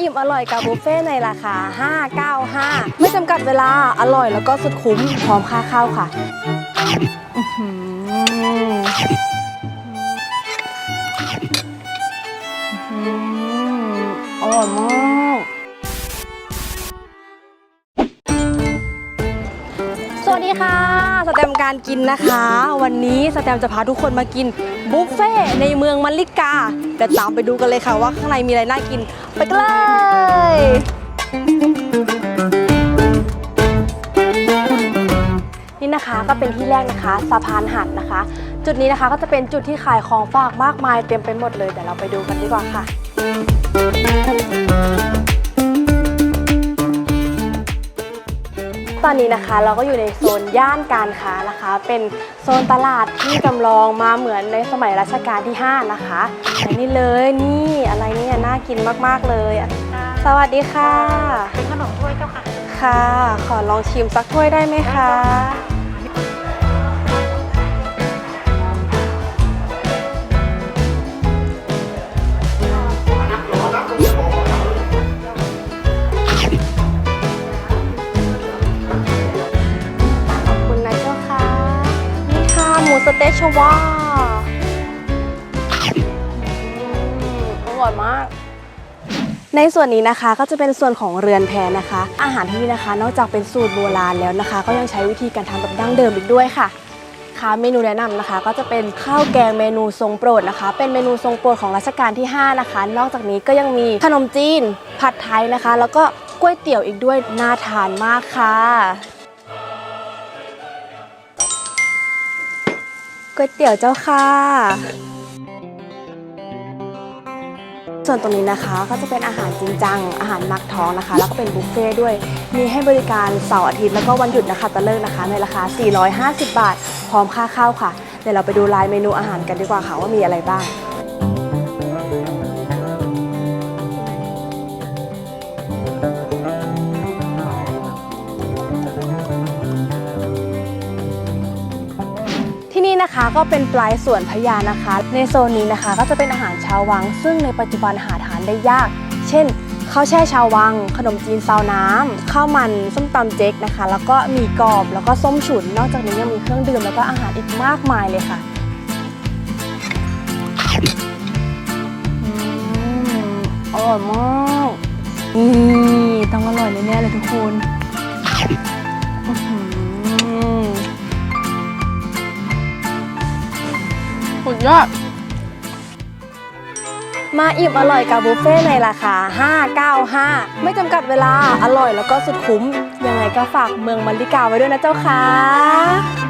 อิ่มอร่อยกับบุฟเฟ่ต์ในราคา 595 ไม่จำกัดเวลา อร่อยแล้วก็สุดคุ้ม พร้อมค่าข้าวค่ะอร่อยมาก วัสดีค่ะ สแตมการกินนะคะ วันนี้สแตมจะพาทุกคนมากินบุฟเฟ่ในเมืองมันลิกาเดี๋ยวตามไปดูกันเลยค่ะว่าข้างในมีอะไรน่ากิน ไปกันเลยนี่นะคะก็เป็นที่แรกนะคะสะพานหันนะคะ จุดนี้นะคะก็จะเป็นจุดที่ขายของฝากมากมายเต็มไปหมดเลยเดี๋ยวเราไปดูกันดีกว่าค่ะ ตอนนี้นะคะเราก็อยู่ในโซนย่านการค้านะคะ เป็นโซนตลาดที่จำลองมาเหมือนในสมัยรัชกาลที่ 5 นะคะและนี่เลยนี่อะไรเนี่ยน่ากินมากๆเลย สวัสดีค่ะ เป็นขนมถ้วยเจ้าค่ะ ค่ะ ขอลองชิมสักถ้วยได้ไหมคะ มูสะเต๊ะชวาอืมอร่อยมาก ในส่วนนี้นะคะก็จะเป็นส่วนของเรือนแพนะคะ อาหารที่นี่นะคะ นอกจากเป็นสูตรโบราณแล้วนะคะ ก็ยังใช้วิธีการทำแบบดั้งเดิมอีกด้วยค่ะค่ะเมนูแนะนำนะคะก็จะเป็นข้าวแกงเมนูทรงโปรดนะคะ เป็นเมนูทรงโปรดของรัชกาลที่ 5 นะคะ นอกจากนี้ก็ยังมีขนมจีน ผัดไทยนะคะ แล้วก็ก๋วยเตี๋ยวอีกด้วยน่าทานมากค่ะ ก๋วยเตี๋ยวเจ้าค่ะ ส่วนตรงนี้นะคะก็จะเป็นอาหารจริงจัง อาหารมักท้องนะคะ แล้วก็เป็นบุฟเฟ่ด้วย มีให้บริการเสาร์อาทิตย์แล้วก็วันหยุดนะคะตะเลิกนะคะ ในราคา 450 บาท พร้อมค่าข้าวค่ะ เดี๋ยวเราไปดูรายเมนูอาหารกันดีกว่าค่ะว่ามีอะไรบ้าง นี่นะคะก็เป็นปลายสวนพญานะคะ ในโซนนี้นะคะก็จะเป็นอาหารชาววัง ซึ่งในปัจจุบันหาทานได้ยาก เช่นข้าวแช่ชาววัง ขนมจีนซาวน้ำข้าวมันส้มตำเจ๊กนะคะ แล้วก็หมีกรอบแล้วก็ส้มฉุน นอกจากนี้ยังมีเครื่องดื่มแล้วก็อาหารอีกมากมายเลยค่ะอร่อยมากนี่ต้องอร่อยแน่ๆเลยทุกคน สุดยอด มาอิ่มอร่อยกับบุฟเฟ่ในราคา 595 ไม่จำกัดเวลา อร่อยแล้วก็สุดคุ้ม ยังไงก็ฝากเมืองมัลลิกาไว้ด้วยนะเจ้าค่ะ